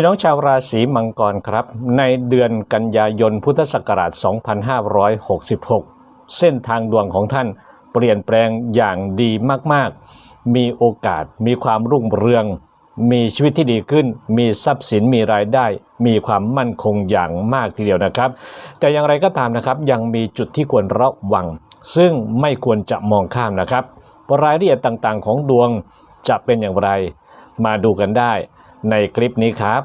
พี่น้องชาวราศีมังกรครับ ในเดือนกันยายนพุทธศักราช 2566 เส้นทางดวงของท่านเปลี่ยนแปลงอย่างดีมากๆ มีโอกาสมีความรุ่งเรือง มีชีวิตที่ดีขึ้น มีทรัพย์สินมีรายได้ มีความมั่นคงอย่างมากทีเดียวนะครับ แต่อย่างไรก็ตามนะครับยังมีจุดที่ควรระวัง ซึ่งไม่ควรจะมองข้ามนะครับรายละเอียดต่างๆ ของดวงจะเป็นอย่างไร มาดูกันได้ ในคลิปนี้ครับ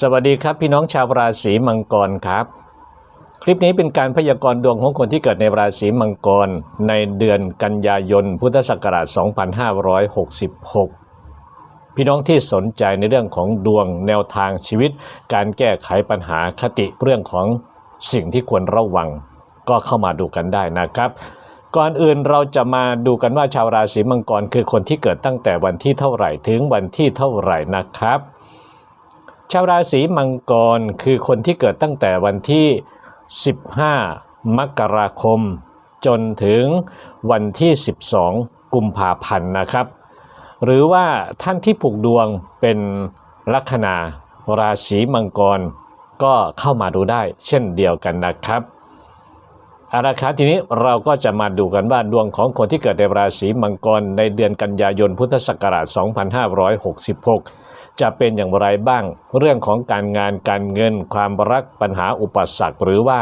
สวัสดีครับพี่น้องชาวราศีมังกรครับ คลิปนี้เป็นการพยากรณ์ดวงของคนที่เกิดในราศีมังกร ในเดือนกันยายน พุทธศักราช 2566 พี่น้องที่สนใจในเรื่องของดวงแนวทางชีวิต การแก้ไขปัญหาคติเรื่องของสิ่งที่ควรระวัง ก็เข้ามาดูกันได้นะครับ ก่อนอื่นเราจะมาดูกันว่าชาวราศีมังกรคือคนที่เกิดตั้งแต่วันที่เท่าไหร่ถึงวันที่เท่าไหร่นะครับ ชาวราศีมังกรคือคนที่เกิดตั้งแต่วันที่ 15 มกราคม จนถึงวันที่ 12 กุมภาพันธ์นะครับ หรือว่าท่านที่ผูกดวงเป็นลัคนาราศีมังกรก็เข้ามาดูได้เช่นเดียวกันนะครับ อาละครับทีนี้เราก็จะมาดูกันว่าดวงของคนที่เกิดในราศีมังกรในเดือนกันยายนพุทธศักราช 2566 จะเป็นอย่างไรบ้าง เรื่องของการงานการเงิน ความรักปัญหาอุปสรรค หรือว่า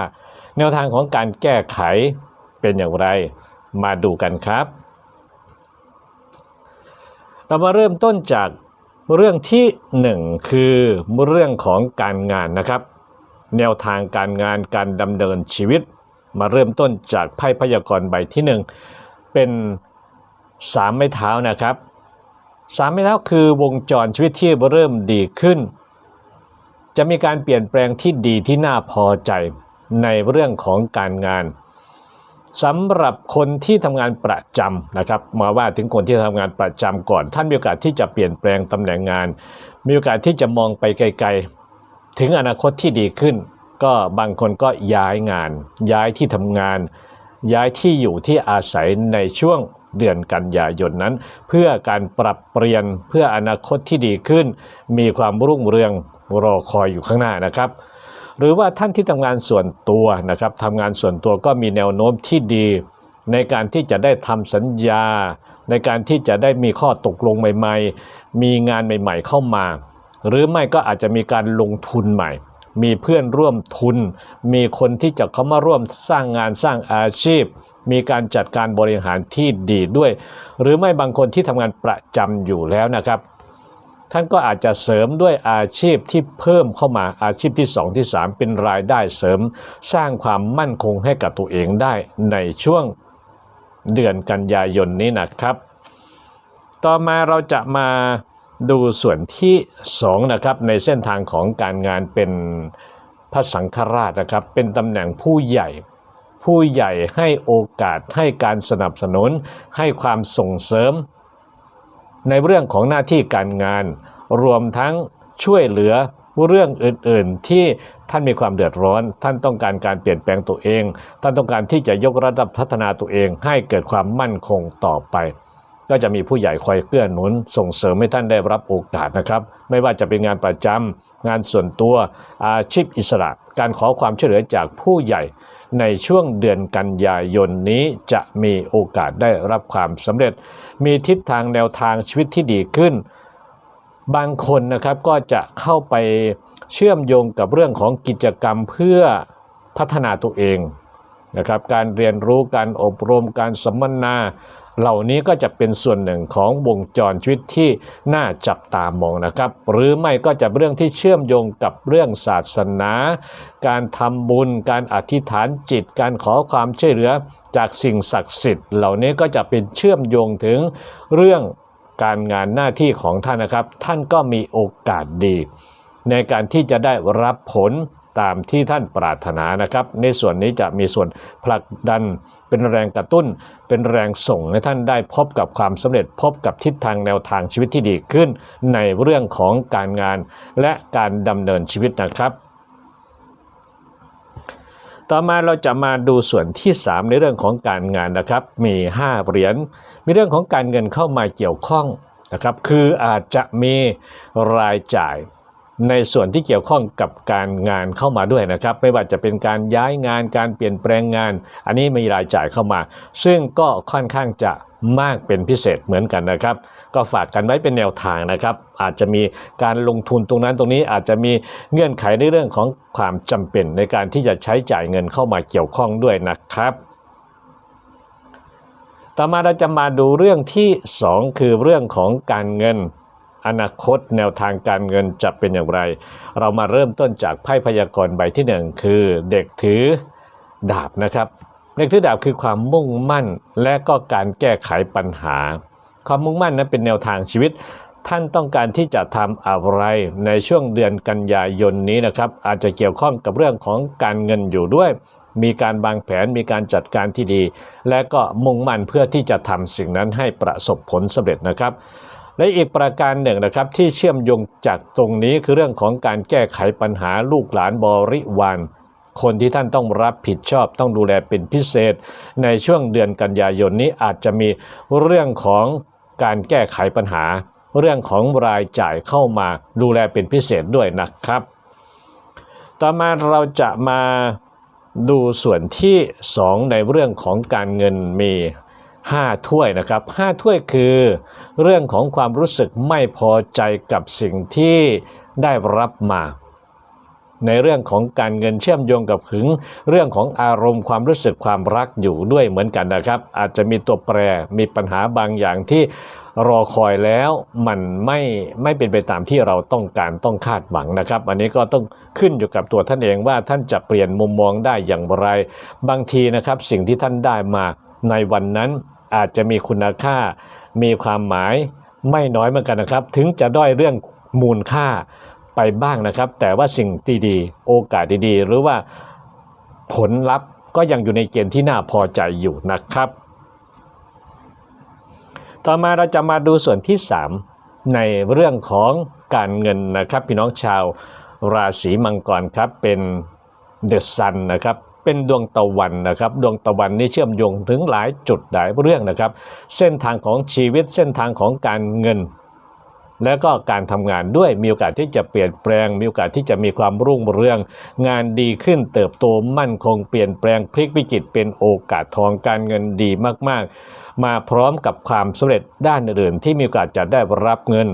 แนวทางของการแก้ไขเป็นอย่างไร มาดูกันครับ เรามาเริ่มต้นจากเรื่องที่หนึ่งคือเรื่องของการงานนะครับ แนวทางการงานการดำเนินชีวิต มาเริ่มต้นจากไพ่พยากรณ์ใบที่หนึ่งเป็นสามไม้เท้านะครับสามไม้เท้าคือวงจรชีวิตที่เริ่มดีขึ้น จะมีการเปลี่ยนแปลงที่ดีที่น่าพอใจในเรื่องของการงานสำหรับคนที่ทำงานประจำนะครับ มาว่าถึงคนที่ทำงานประจำก่อน ท่านมีโอกาสที่จะเปลี่ยนแปลงตำแหน่งงาน มีโอกาสที่จะมองไปไกล ๆ ถึงอนาคตที่ดีขึ้น ก็บางคนก็ย้ายงาน ย้ายที่ทำงาน ย้ายที่อยู่ที่อาศัยในช่วงเดือนกันยายนนั้น เพื่อการปรับเปลี่ยนเพื่ออนาคตที่ดีขึ้น มีความรุ่งเรืองรอคอยอยู่ข้างหน้านะครับ หรือว่าท่านที่ทำงานส่วนตัวนะครับทำงานส่วนตัวก็มีแนวโน้มที่ดี ในการที่จะได้ทำสัญญา ในการที่จะได้มีข้อตกลงใหม่ ๆ มีงานใหม่ ๆ เข้ามา หรือไม่ก็อาจจะมีการลงทุนใหม่ มีเพื่อนร่วมทุน มีคนที่จะเข้ามาร่วมสร้างงานสร้างอาชีพ มีการจัดการบริหารที่ดีด้วย หรือไม่บางคนที่ทำงานประจำอยู่แล้วนะครับ ท่านก็อาจจะเสริมด้วยอาชีพที่เพิ่มเข้ามาอาชีพที่ 2 ที่ 3 เป็นรายได้เสริม สร้างความมั่นคงให้กับตัวเองได้ในช่วงเดือนกันยายนนี้นะครับ ต่อมาเราจะมา ดูส่วนที่2นะครับในเส้นทางของการงานเป็นพระสังฆราชนะครับ เป็นตำแหน่งผู้ใหญ่ ผู้ใหญ่ให้โอกาสให้การสนับสนุน ให้ความส่งเสริม ในเรื่องของหน้าที่การงาน รวมทั้งช่วยเหลือเรื่องอื่นๆที่ท่านมีความเดือดร้อน ท่านต้องการการเปลี่ยนแปลงตัวเอง ท่านต้องการที่จะยกระดับพัฒนาตัวเอง ให้เกิดความมั่นคงต่อไป ก็จะมีผู้ใหญ่คอยเกื้อหนุนส่งเสริมให้ท่านได้รับโอกาสนะครับ ไม่ว่าจะเป็นงานประจำงานส่วนตัวอาชีพอิสระ การขอความช่วยเหลือจากผู้ใหญ่ในช่วงเดือนกันยายนนี้จะมีโอกาสได้รับความสำเร็จ มีทิศทางแนวทางชีวิตที่ดีขึ้น บางคนนะครับก็จะเข้าไปเชื่อมโยงกับเรื่องของกิจกรรมเพื่อพัฒนาตัวเองนะครับ การเรียนรู้การอบรมการสัมมนา เหล่านี้ก็จะเป็นส่วนหนึ่งของวงจรชีวิตที่น่าจับตามองนะครับ หรือไม่ก็จะเรื่องที่เชื่อมโยงกับเรื่องศาสนา การทำบุญ การอธิษฐานจิต การขอความช่วยเหลือจากสิ่งศักดิ์สิทธิ์ เหล่านี้ก็จะเป็นเชื่อมโยงถึงเรื่องการงานหน้าที่ของท่านนะครับ ท่านก็มีโอกาสดี ในการที่จะได้รับผล ตามที่ท่านปรารถนานะครับ ในส่วนนี้จะมีส่วนผลักดันเป็นแรงกระตุ้น เป็นแรงส่งให้ท่านได้พบกับความสำเร็จพบกับทิศทางแนวทางชีวิตที่ดีขึ้น ในเรื่องของการงานและการดำเนินชีวิตนะครับต่อมาเราจะมาดูส่วนที่ 3 ในเรื่องของการงานนะครับ มี 5 เหรียญ มีเรื่องของการเงินเข้ามาเกี่ยวข้องนะครับ คืออาจจะมีรายจ่าย ในส่วนที่เกี่ยวข้องกับการงานเข้ามาด้วยนะครับ ไม่ว่าจะเป็นการย้ายงานการเปลี่ยนแปลงงาน อันนี้มีรายจ่ายเข้ามา ซึ่งก็ค่อนข้างจะมากเป็นพิเศษเหมือนกันนะครับ ก็ฝากกันไว้เป็นแนวทางนะครับ อาจจะมีการลงทุนตรงนั้นตรงนี้อาจจะมีเงื่อนไขในเรื่องของความจำเป็นในการที่จะใช้จ่ายเงินเข้ามาเกี่ยวข้องด้วยนะครับต่อมาเราจะมาดูเรื่องที่ 2 คือเรื่องของการเงิน อนาคตแนวทางการเงินจะเป็นอย่างไร เรามาเริ่มต้นจากไพ่พยากรณ์ใบที่1คือเด็กถือดาบนะครับ เด็กถือดาบคือความมุ่งมั่นและก็การแก้ไขปัญหา ความมุ่งมั่นนั้นเป็นแนวทางชีวิต ท่านต้องการที่จะทำอะไรในช่วงเดือนกันยายนนี้นะครับ อาจจะเกี่ยวข้องกับเรื่องของการเงินอยู่ด้วยมีการวางแผนมีการจัดการที่ดี และก็มุ่งมั่นเพื่อที่จะทำสิ่งนั้นให้ประสบผลสำเร็จนะครับ และอีกประการหนึ่งนะครับที่เชื่อมโยงจากตรงนี้คือเรื่องของการแก้ไขปัญหาลูกหลานบริวารคนที่ท่านต้องรับผิดชอบต้องดูแลเป็นพิเศษ ในช่วงเดือนกันยายนนี้อาจจะมีเรื่องของการแก้ไขปัญหา เรื่องของรายจ่ายเข้ามาดูแลเป็นพิเศษด้วยนะครับ ต่อมาเราจะมาดูส่วนที่ 2 ในเรื่องของการเงินมี 5 ถ้วยนะครับ 5 ถ้วยคือเรื่องของความรู้สึกไม่พอใจกับสิ่งที่ได้รับมา ในเรื่องของการเงินเชื่อมโยงกับถึงเรื่องของอารมณ์ความรู้สึกความรักอยู่ด้วยเหมือนกันนะครับ อาจจะมีตัวแปรมีปัญหาบางอย่างที่รอคอยแล้วมันไม่ไม่เป็นไปตามที่เราต้องการต้องคาดหวังนะครับ อันนี้ก็ต้องขึ้นอยู่กับตัวท่านเองว่าท่านจะเปลี่ยนมุมมองได้อย่างไร บางทีนะครับสิ่งที่ท่านได้มา ในวันนั้นอาจจะมีคุณค่า มีความหมายไม่น้อยเหมือนกันนะครับ ถึงจะด้อยเรื่องมูลค่าไปบ้างนะครับ แต่ว่าสิ่งดีๆ โอกาสดีๆ หรือว่าผลลัพธ์ก็ยังอยู่ในเกณฑ์ที่น่าพอใจอยู่นะครับ ต่อมาเราจะมาดูส่วนที่ 3 ในเรื่องของการเงินนะครับ พี่น้องชาวราศีมังกรครับเป็นเดอะซันนะครับ เป็นดวงตะวันนะครับ ดวงตะวันนี้เชื่อมโยงถึงหลายจุดหลายเรื่องนะครับ เส้นทางของชีวิตเส้นทางของการเงิน แล้วก็การทำงานด้วยมีโอกาสที่จะเปลี่ยนแปลง มีโอกาสที่จะมีความรุ่งเรือง งานดีขึ้นเติบโตมั่นคงเปลี่ยนแปลงพลิกวิกฤตเป็นโอกาสทองการเงินดีมาก ๆ มาพร้อมกับความสำเร็จด้านอื่นๆที่มีโอกาสจะได้รับเงิน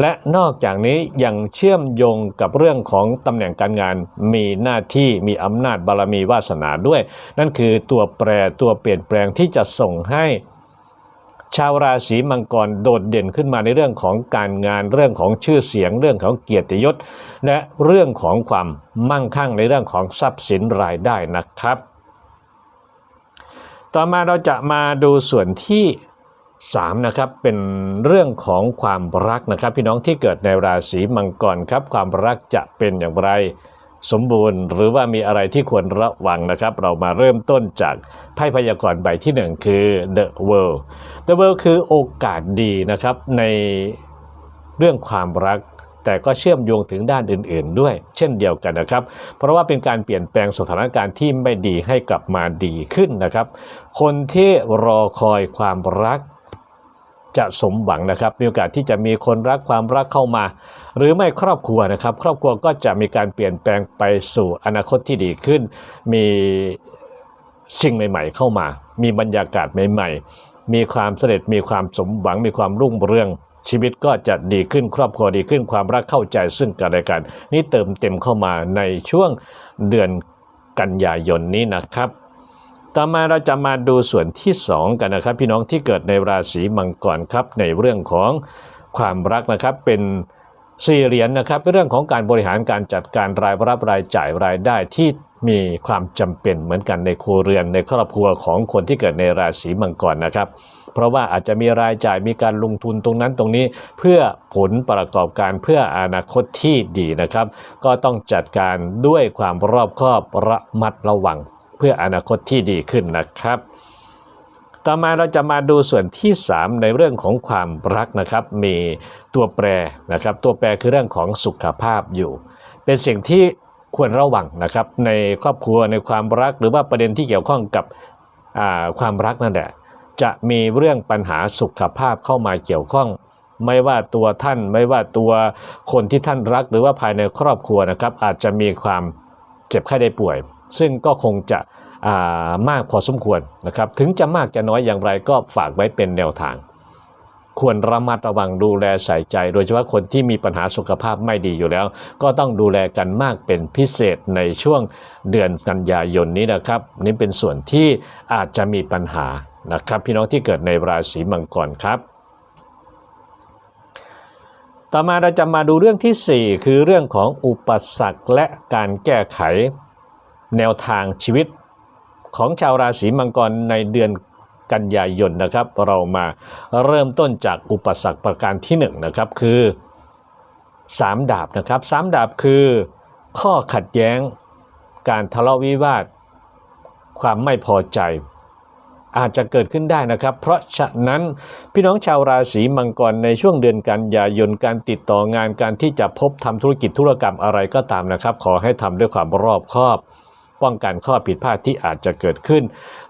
และนอกจากนี้ยังเชื่อมโยงกับเรื่องของตำแหน่งการงานมีหน้าที่มีอำนาจบารมีวาสนาด้วย นั่นคือตัวแปรตัวเปลี่ยนแปลงที่จะส่งให้ ชาวราศีมังกรโดดเด่นขึ้นมาในเรื่องของการงานเรื่องของชื่อเสียง เรื่องของเกียรติยศ และเรื่องของความมั่งคั่งในเรื่องของทรัพย์สินรายได้นะครับ ต่อมาเราจะมาดูส่วนที่3นะครับเป็นเรื่องของความรักนะครับ พี่น้องที่เกิดในราศีมังกรครับ ความรักจะเป็นอย่างไร สมบูรณ์ หรือว่ามีอะไรที่ควรระวังนะครับ เรามาเริ่มต้นจากไพ่พยากรณ์ใบที่ 1 คือ The World The World คือโอกาสดีนะครับในเรื่องความรักแต่ก็เชื่อมโยงถึงด้านอื่น ๆ ด้วย เช่นเดียวกันนะครับ เพราะว่าเป็นการเปลี่ยนแปลงสถานการณ์ที่ไม่ดีให้กลับมาดีขึ้นนะครับ คนที่รอคอยความรัก จะสมหวังนะครับ มีโอกาสที่จะมีคนรักความรักเข้ามา หรือไม่ครอบครัวนะครับ ครอบครัวก็จะมีการเปลี่ยนแปลงไปสู่อนาคตที่ดีขึ้น มีสิ่งใหม่ ๆ เข้ามา มีบรรยากาศใหม่ ๆ มีความสำเร็จมีความสมหวังมีความรุ่งเรืองชีวิตก็จะดีขึ้นครอบครัวดีขึ้นความรักเข้าใจซึ่งกันและกัน นี่เติมเต็มเข้ามาในช่วงเดือนกันยายนนี้นะครับ ต่อมาเราจะมาดูส่วนที่2กันนะครับ พี่น้องที่เกิดในราศีมังกรครับในเรื่องของความรักนะครับเป็นสี่เหรียญนะครับเป็นเรื่องของการบริหารการจัดการรายรับรายจ่ายรายได้ที่มีความจำเป็นเหมือนกันในครัวเรือนในครอบครัวของคนที่เกิดในราศีมังกรนะครับ เพราะว่าอาจจะมีรายจ่ายมีการลงทุนตรงนั้นตรงนี้เพื่อผลประกอบการเพื่ออนาคตที่ดีนะครับ ก็ต้องจัดการด้วยความรอบคอบระมัดระวัง พื่ออนาคตที่ดีขึ้นนะครับ ต่อมาเราจะมาดูส่วนที่ 3 ในเรื่องของความรักนะครับ มีตัวแปรนะครับตัวแปรคือเรื่องของสุขภาพอยู่ เป็นสิ่งที่ควรระวังนะครับ ในครอบครัวในความรักหรือว่าประเด็นที่เกี่ยวข้องกับความรักนั่นแหละจะมีเรื่องปัญหาสุขภาพเข้ามาเกี่ยวข้อง ไม่ว่าตัวท่านไม่ว่าตัวคนที่ท่านรัก หรือว่าภายในครอบครัวนะครับ อาจจะมีความเจ็บไข้ได้ป่วย ซึ่งก็คงจะามากพอสมควรนะครับ ถึงจะมากจะน้อยอย่างไรก็ฝากไว้เป็นแนวทาง ควรระมัดระวังดูแลใส่ใจ โดยเฉพาะคนที่มีปัญหาสุขภาพไม่ดีอยู่แล้ว ก็ต้องดูแลกันมากเป็นพิเศษในช่วงเดือนกันยายนนี้นะครับ นี่เป็นส่วนที่อาจจะมีปัญหานะครับ พี่น้องที่เกิดในราศีมังกรครับต่อมาเราจะมาดูเรื่องทีสี่4 คือเรื่องของอุปสรรคและการแก้ไข แนวทางชีวิตของชาวราศีมังกรในเดือนกันยายนนะครับ เรามาเริ่มต้นจากอุปสรรคประการที่1นงนะครับคือ 3 ดาบนะครับสามดาบคือ ข้อขัดแย้ง การทะเลาะวิวาท ความไม่พอใจ อาจจะเกิดขึ้นได้นะครับ เพราะฉะนั้นพี่น้องชาวราศีมังกรในช่วงเดือนกันยายนการติดต่องานการที่จะพบทำธุรกิจธุรกรรมอะไรก็ตามนะครับ ขอให้ทำด้วยความรอบคอบ ป้องกันข้อผิดพลาดที่อาจจะเกิดขึ้น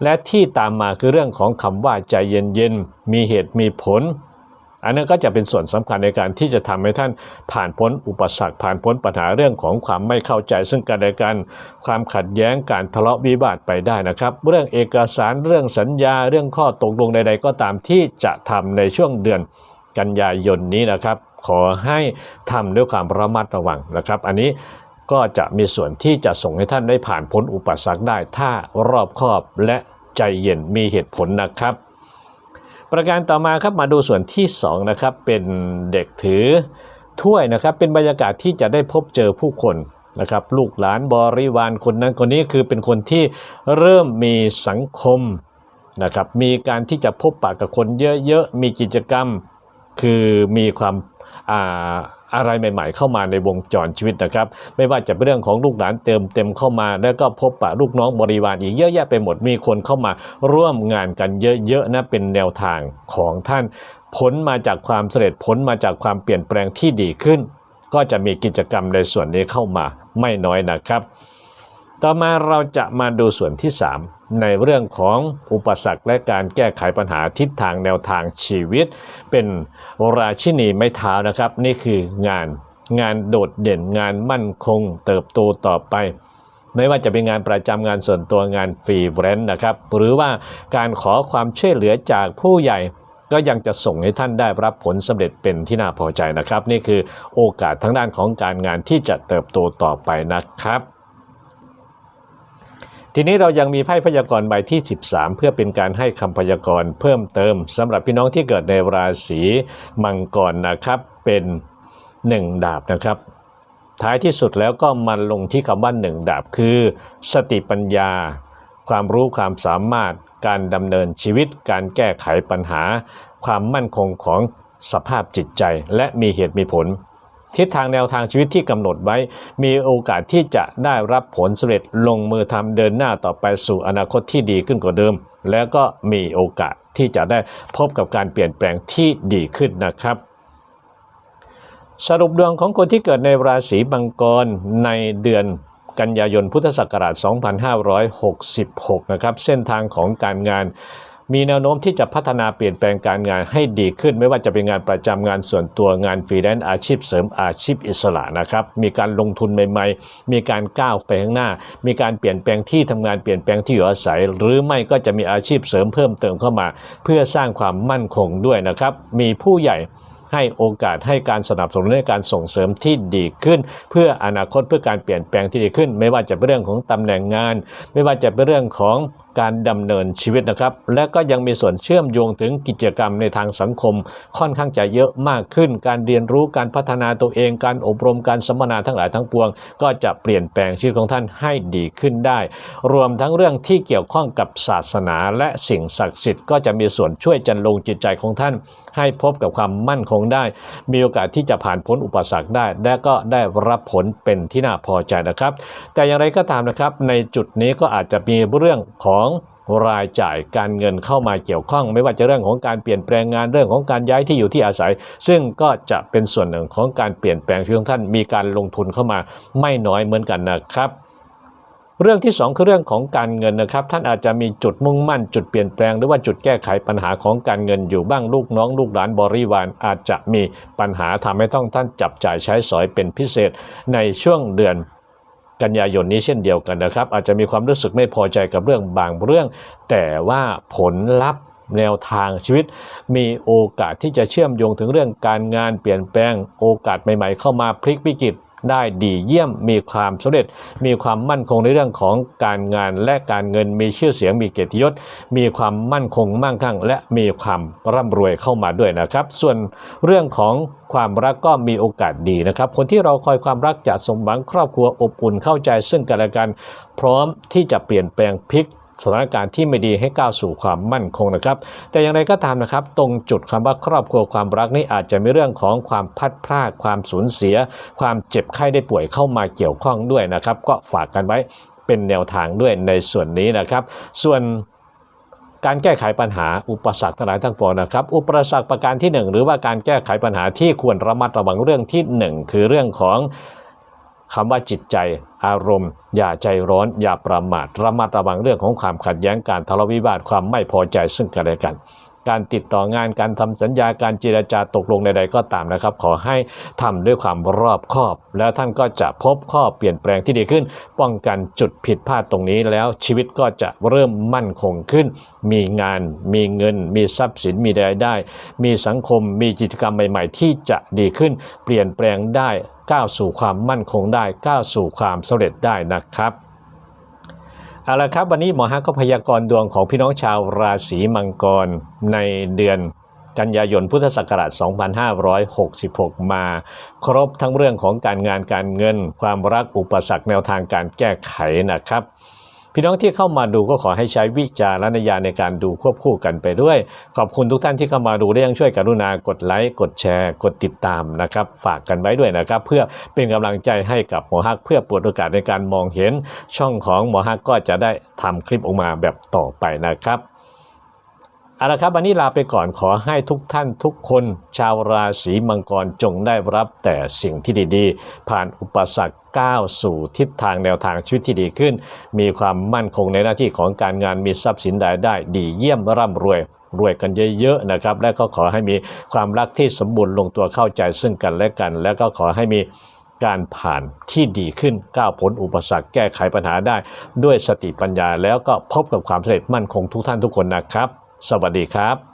และที่ตามมาคือเรื่องของคำว่าใจเย็นๆมีเหตุมีผล อันนั้นก็จะเป็นส่วนสำคัญในการที่จะทำให้ท่านผ่านพ้นอุปสรรคผ่านพ้นปัญหาเรื่องของความไม่เข้าใจซึ่งกันและกัน ความขัดแย้งการทะเลาะวิวาทไปได้นะครับ เรื่องเอกสารเรื่องสัญญาเรื่องข้อตกลงใด ๆ ก็ตามที่จะทำในช่วงเดือนกันยายนนี้นะครับขอให้ทำด้วยความระมัดระวังนะครับ อันนี้ ก็จะมีส่วนที่จะส่งให้ท่านได้ผ่านพ้นอุปสรรคได้ ถ้ารอบคอบและใจเย็นมีเหตุผลนะครับ ประการต่อมาครับมาดูส่วนที่2นะครับเป็นเด็กถือถ้วยนะครับเป็นบรรยากาศที่จะได้พบเจอผู้คนนะครับลูกหลานบริวารคนนั้นคนนี้คือเป็นคนที่เริ่มมีสังคมนะครับมีการที่จะพบปะกับคนเยอะๆมีกิจกรรม คือมีความอ่า อะไรใหม่ ๆ เข้ามาในวงจรชีวิตนะครับ ไม่ว่าจะเป็นเรื่องของลูกหลานเติมเต็มเข้ามา แล้วก็พบปะลูกน้องบริวารอีกเยอะแยะไปหมดมีคนเข้ามาร่วมงานกันเยอะๆนะเป็นแนวทางของท่านผลมาจากความสำเร็จผลมาจากความเปลี่ยนแปลงที่ดีขึ้น ก็จะมีกิจกรรมในส่วนนี้เข้ามาไม่น้อยนะครับ ต่อมาเราจะมาดูส่วนที่ 3 ในเรื่องของอุปสรรคและการแก้ไขปัญหาทิศทางแนวทางชีวิต เป็นราชินีไม้เท้านะครับ นี่คืองานงานโดดเด่นงานมั่นคง เติบโตต่อไป ไม่ว่าจะเป็นงานประจำงานส่วนตัวงานฟรีแลนซ์นะครับ หรือว่าการขอความช่วยเหลือจากผู้ใหญ่ก็ยังจะส่งให้ท่านได้รับผลสำเร็จเป็นที่น่าพอใจนะครับ นี่คือโอกาสทั้งด้านของการงานที่จะเติบโตต่อไปนะครับ ทีนี้เรายังมีไพ่พยากรณ์ใบที่ 13 เพื่อเป็นการให้คำพยากรณ์เพิ่มเติมสำหรับพี่น้องที่เกิดในราศีมังกรนะครับ เป็น 1 ดาบนะครับ ท้ายที่สุดแล้วก็มันลงที่คำว่า 1 ดาบคือ สติปัญญา ความรู้ความสามารถการดำเนินชีวิต การแก้ไขปัญหา ความมั่นคงของสภาพจิตใจ และมีเหตุมีผล ทิศทางแนวทางชีวิตที่กำหนดไว้ มีโอกาสที่จะได้รับผลสำเร็จลงมือทำเดินหน้าต่อไปสู่อนาคตที่ดีขึ้นกว่าเดิม แล้วก็มีโอกาสที่จะได้พบกับการเปลี่ยนแปลงที่ดีขึ้นนะครับ สรุปดวงของคนที่เกิดในราศีมังกรในเดือนกันยายนพุทธศักราช 2566 นะครับ เส้นทางของการงาน มีแนวโน้มที่จะพัฒนาเปลี่ยนแปลงการงานให้ดีขึ้น ไม่ว่าจะเป็นงานประจำงานส่วนตัวงานฟรีแลนซ์อาชีพเสริมอาชีพอิสระนะครับ มีการลงทุนใหม่ๆ มีการก้าวไปข้างหน้า มีการเปลี่ยนแปลงที่ทำงานเปลี่ยนแปลงที่อยู่อาศัย หรือไม่ก็จะมีอาชีพเสริมเพิ่มเติมเข้ามา เพื่อสร้างความมั่นคงด้วยนะครับ มีผู้ใหญ่ให้โอกาสให้การสนับสนุนในการส่งเสริมที่ดีขึ้น เพื่ออนาคตเพื่อการเปลี่ยนแปลงที่ดีขึ้น ไม่ว่าจะเป็นเรื่องของตำแหน่งงาน ไม่ว่าจะเป็นเรื่องของการดำเนินชีวิตนะครับ และก็ยังมีส่วนเชื่อมโยงถึงกิจกรรมในทางสังคม ค่อนข้างจะเยอะมากขึ้น การเรียนรู้การพัฒนาตัวเอง การอบรมการสัมมนาทั้งหลายทั้งปวง ก็จะเปลี่ยนแปลงชีวิตของท่านให้ดีขึ้นได้ รวมทั้งเรื่องที่เกี่ยวข้องกับศาสนาและสิ่งศักดิ์สิทธิ์ก็จะมีส่วนช่วยจันลงจิตใจของท่าน ให้พบกับความมั่นคงได้ มีโอกาสที่จะผ่านพ้นอุปสรรคได้ และก็ได้รับผลเป็นที่น่าพอใจนะครับ แต่อย่างไรก็ตามนะครับ ในจุดนี้ก็อาจจะมีเรื่องของรายจ่ายการเงินเข้ามาเกี่ยวข้อง ไม่ว่าจะเรื่องของการเปลี่ยนแปลงงานเรื่องของการย้ายที่อยู่ที่อาศัย ซึ่งก็จะเป็นส่วนหนึ่งของการเปลี่ยนแปลงชีวิตของท่านมีการลงทุนเข้ามาไม่น้อยเหมือนกันนะครับเรื่องที่สองคือเรื่องของการเงินนะครับ ท่านอาจจะมีจุดมุ่งมั่น จุดเปลี่ยนแปลง หรือว่าจุดแก้ไขปัญหาของการเงินอยู่บ้างลูกน้อง ลูกหลานบริวารอาจจะมีปัญหาทำให้ต้องท่านจับจ่ายใช้สอยเป็นพิเศษในช่วงเดือน กันยายนนี้เช่นเดียวกันนะครับ อาจจะมีความรู้สึกไม่พอใจกับเรื่องบางเรื่อง แต่ว่าผลลัพธ์แนวทางชีวิต มีโอกาสที่จะเชื่อมโยงถึงเรื่องการงานเปลี่ยนแปลง โอกาสใหม่ ๆ เข้ามาพลิกวิกฤต ได้ดีเยี่ยมมีความสำเร็จ มีความมั่นคงในเรื่องของการงานและการเงินมีชื่อเสียงมีเกียรติยศ มีความมั่นคงมั่งคั่ง และมีความร่ำรวยเข้ามาด้วยนะครับ ส่วนเรื่องของความรักก็มีโอกาสดีนะครับ คนที่เราคอยความรักจะสมหวังครอบครัวอบอุ่นเข้าใจซึ่งกันและกัน พร้อมที่จะเปลี่ยนแปลงพลิก สถานการณ์ที่ไม่ดีให้ก้าวสู่ความมั่นคงนะครับ แต่อย่างไรก็ตามนะครับ ตรงจุดคำว่าครอบครัวความรักนี่อาจจะมีเรื่องของความพัดพลาดความสูญเสีย ความเจ็บไข้ได้ป่วยเข้ามาเกี่ยวข้องด้วยนะครับ ก็ฝากกันไว้เป็นแนวทางด้วยในส่วนนี้นะครับ ส่วนการแก้ไขปัญหาอุปสรรคทั้งหลายทั้งปวงนะครับ อุปสรรคประการที่หนึ่งหรือว่าการแก้ไขปัญหาที่ควรระมัดระวังเรื่องที่หนึ่งคือเรื่องของ คำว่าจิตใจอารมณ์ อย่าใจร้อน อย่าประมาทระมัดระวังเรื่องของความขัดแย้งการทะเลาะวิวาทความไม่พอใจซึ่งกันและกันการติดต่องานการทำสัญญาการเจรจาตกลงใดๆก็ตามนะครับ ขอให้ทำด้วยความรอบคอบ แล้วท่านก็จะพบข้อเปลี่ยนแปลงที่ดีขึ้น ป้องกันจุดผิดพลาดตรงนี้แล้วชีวิตก็จะเริ่มมั่นคงขึ้น มีงาน มีเงิน มีทรัพย์สินมีรายได้ มีสังคมมีกิจกรรมใหม่ ๆ ที่จะดีขึ้น เปลี่ยนแปลงได้ก้าวสู่ความมั่นคงได้ก้าวสู่ความสำเร็จได้นะครับเอาละครับวันนี้หมอฮักก็พยากรณ์ดวงของพี่น้องชาวราศีมังกรในเดือนกันยายนพุทธศักราช 2566 มาครบทั้งเรื่องของการงานการเงิน ความรักอุปสรรคแนวทางการแก้ไขนะครับ พี่น้องที่เข้ามาดูก็ขอให้ใช้วิจารณญาณในการดูควบคู่กันไปด้วย ขอบคุณทุกท่านที่เข้ามาดูและยังช่วยกรุณากดไลค์กดแชร์ กดติดตามนะครับ ฝากกันไว้ด้วยนะครับ เพื่อเป็นกำลังใจให้กับหมอฮักเพื่อเปิดโอกาสในการมองเห็น ช่องของหมอฮักก็จะได้ทำคลิปออกมาแบบต่อไปนะครับ เอาละครับวันนี้ลาไปก่อนขอให้ทุกท่านทุกคนชาวราศีมังกรจงได้รับแต่สิ่งที่ดีๆ ผ่านอุปสรรคก้าวสู่ทิศทางแนวทางชีวิตที่ดีขึ้น มีความมั่นคงในหน้าที่ของการงานมีทรัพย์สินรายได้ ดีเยี่ยมร่ำรวยรวยกันเยอะๆนะครับ และก็ขอให้มีความรักที่สมบูรณ์ลงตัวเข้าใจซึ่งกันและกัน และก็ขอให้มีการผ่านที่ดีขึ้นก้าวพ้นอุปสรรคแก้ไขปัญหาได้ ด้วยสติปัญญาแล้วก็พบกับความสำเร็จมั่นคงทุกท่านทุกคนนะครับ สวัสดีครับ